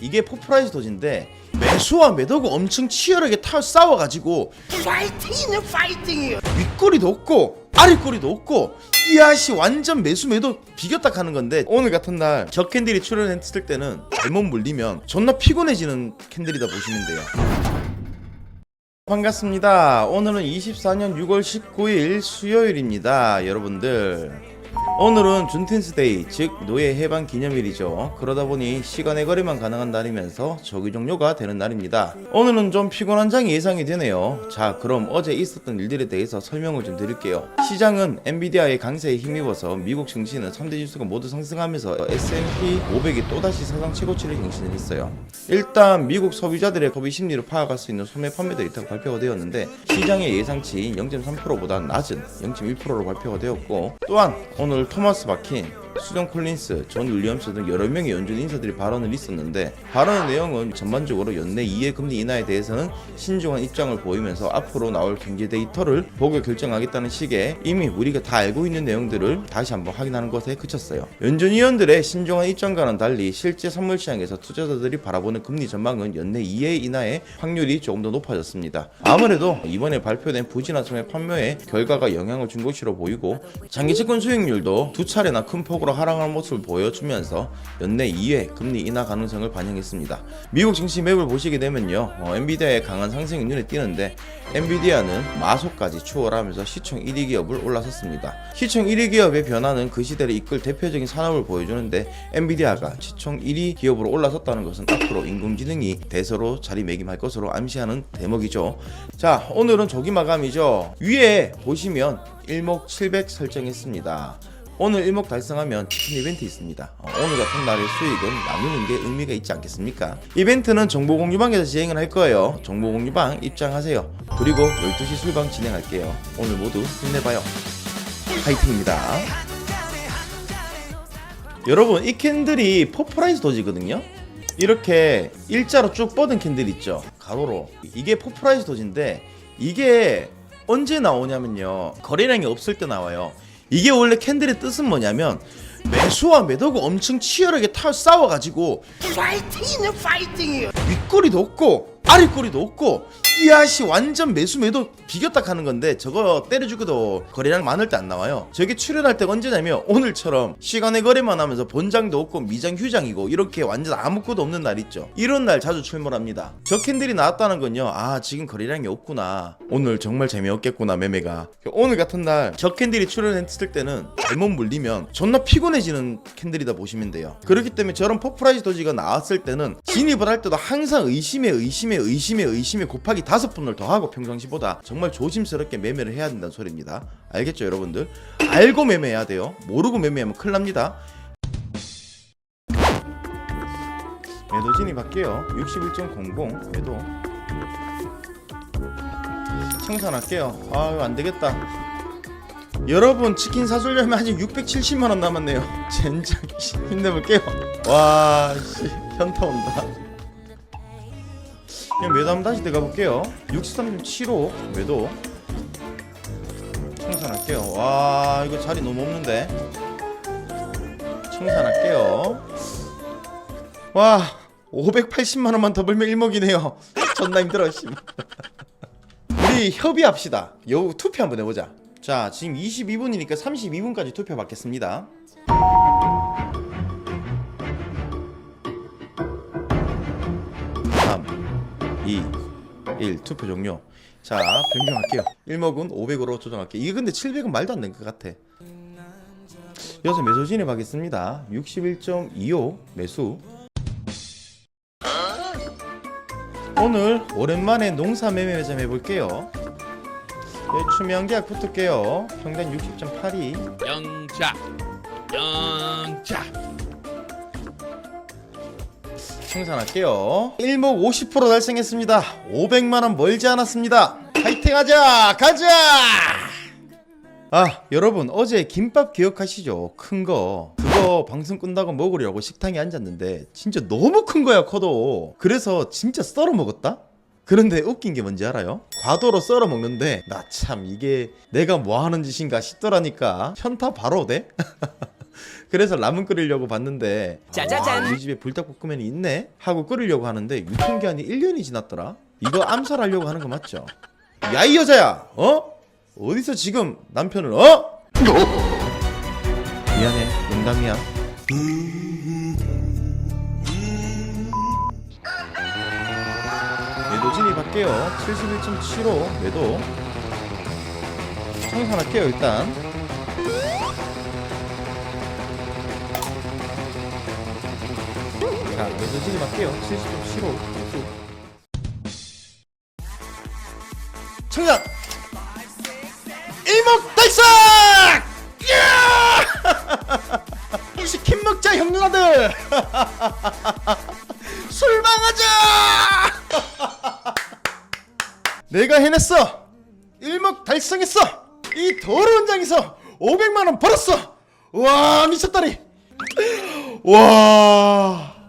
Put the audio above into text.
이게 포프라이즈 도지인데 매수와 매도가 엄청 치열하게 타 싸워가지고 파이팅이네 파이팅이요. 윗꼬리도 없고 아랫꼬리도 없고 이 아씨 완전 매수 매도 비겼다 하는 건데 오늘 같은 날 저 캔들이 출연했을 때는 잘못 물리면 존나 피곤해지는 캔들이다 보시면 돼요. 반갑습니다. 오늘은 24년 6월 19일 수요일입니다 여러분들 오늘은 준텐스데이 즉 노예 해방 기념일이죠. 그러다 보니 시간의 거리만 가능한 날이면서 조기 종료가 되는 날입니다. 오늘은 좀 피곤한 장이 예상이 되네요. 자 그럼 어제 있었던 일들에 대해서 설명을 좀 드릴게요. 시장은 엔비디아의 강세에 힘입어서 미국 증시는 3대 지수가 모두 상승하면서 S&P 500이 또다시 사상 최고치를 경신을 했어요. 일단 미국 소비자들의 소비 심리를 파악할 수 있는 소매 판매 데이터가 발표가 되었는데 시장의 예상치인 0.3%보다 낮은 0.1%로 발표가 되었고 또한 오늘 토마스 바킨 수정 콜린스, 존 윌리엄스 등 여러 명의 연준 인사들이 발언을 있었는데 발언의 내용은 전반적으로 연내 2의 금리 인하에 대해서는 신중한 입장을 보이면서 앞으로 나올 경제 데이터를 보고 결정하겠다는 식의 이미 우리가 다 알고 있는 내용들을 다시 한번 확인하는 것에 그쳤어요. 연준 위원들의 신중한 입장과는 달리 실제 선물 시장에서 투자자들이 바라보는 금리 전망은 연내 2의 인하의 확률이 조금 더 높아졌습니다. 아무래도 이번에 발표된 부진한 소매 판매의 결과가 영향을 준 것으로 보이고 장기 채권 수익률도 두 차례나 큰 폭 으로 하락하는 모습을 보여주면서 연내 2회 금리 인하 가능성을 반영했습니다. 미국 증시 맵을 보시게 되면요, 어, 엔비디아의 강한 상승이 눈에 띄는데 엔비디아는 마소까지 추월하면서 시총 1위 기업을 올라섰습니다. 시총 1위 기업의 변화는 그 시대를 이끌 대표적인 산업을 보여주는데 엔비디아가 시총 1위 기업으로 올라섰다는 것은 앞으로 인공지능이 대세로 자리매김할 것으로 암시하는 대목이죠. 자, 오늘은 조기 마감이죠. 위에 보시면 일목700 설정했습니다. 오늘 일목 달성하면 치킨 이벤트 있습니다. 어, 오늘 같은 날의 수익은 나누는 게 의미가 있지 않겠습니까? 이벤트는 정보 공유방에서 진행을 할 거예요. 정보 공유방 입장하세요. 그리고 12시 술방 진행할게요. 오늘 모두 힘내봐요. 파이팅입니다. 여러분 이 캔들이 포프라이즈 도지거든요. 이렇게 일자로 쭉 뻗은 캔들 있죠. 가로로 이게 포프라이즈 도지인데 이게 언제 나오냐면요. 거래량이 없을 때 나와요. 이게 원래 캔들의 뜻은 뭐냐면 매수와 매도가 엄청 치열하게 타 싸워가지고 파이팅이네 파이팅이요 윗꼬리도 없고 아랫꼬리도 없고 이 아씨 완전 매수 매도 비겼다 하는 건데 저거 때려주고도 거래량 많을 때 안 나와요. 저게 출연할 때가 언제냐면 오늘처럼 시간의 거래만 하면서 본장도 없고 미장 휴장이고 이렇게 완전 아무것도 없는 날 있죠. 이런 날 자주 출몰합니다. 저 캔들이 나왔다는 건요. 아 지금 거래량이 없구나. 오늘 정말 재미없겠구나 매매가. 오늘 같은 날 저 캔들이 출연했을 때는 잘못 물리면 존나 피곤해지는 캔들이다 보시면 돼요. 그렇기 때문에 저런 퍼프라이즈 도지가 나왔을 때는 진입을 할 때도 항상 의심에 의심에 의심에 의심에 곱하기 다섯 분을 더하고 평상시보다 정말 조심스럽게 매매를 해야 된다는 소리입니다. 알겠죠 여러분들? 알고 매매해야 돼요. 모르고 매매하면 큰일 납니다. 매도 진입할게요. 61.00 매도. 청산할게요. 아유 안되겠다. 여러분 치킨 사주려면 아직 670만원 남았네요. 젠장 씨, 힘내볼게요. 와씨. 현타 온다 그냥 매도 한번 다시 들어가 볼게요. 63.75 매도. 청산할게요. 와 이거 자리 너무 없는데. 청산할게요. 와 580만원만 더 벌면 일목이네요. 존나 힘들어 씨. 우리 협의합시다. 요 투표 한번 해보자. 자 지금 22분이니까 32분까지 투표 받겠습니다 2 1 투표 종료. 자 변경할게요. 1목은 500으로 조정할게요. 이게 근데 700은 말도 안 되는 것 같아. 여기서 매수 진입하겠습니다. 61.25 매수. 오늘 오랜만에 농사 매매 매점 해볼게요. 네, 추명 계약 붙을게요. 평단 60.82 영자 영자 청산할게요. 1목 50% 달성했습니다. 500만원 멀지 않았습니다. 파이팅 하자! 가자! 아 여러분 어제 김밥 기억하시죠? 큰거. 그거 방송 끝나고 먹으려고 식당에 앉았는데 진짜 너무 큰 거야 커도. 그래서 진짜 썰어 먹었다? 그런데 웃긴 게 뭔지 알아요? 과도로 썰어 먹는데 나 참 이게 내가 뭐 하는 짓인가 싶더라니까. 현타 바로 돼? 그래서 라면 끓이려고 봤는데 짜자잔. 와, 우리 집에 불닭볶음면이 있네 하고 끓이려고 하는데 유통기한이 1년이 지났더라 이거 암살하려고 하는 거 맞죠? 야 이 여자야 어? 어디서 지금 남편을 어? 미안해 농담이야 매도 진입할게요 71.75 매도 청산할게요 일단 자 매도 진입할게요. 70.75 매수. 청산 일목 달싹 야! 치킨 먹자 형 누나들! 술방하자! 내가 해냈어! 일목 달성했어! 이 더러운 장에서 500만원 벌었어! 와 미쳤다니! 와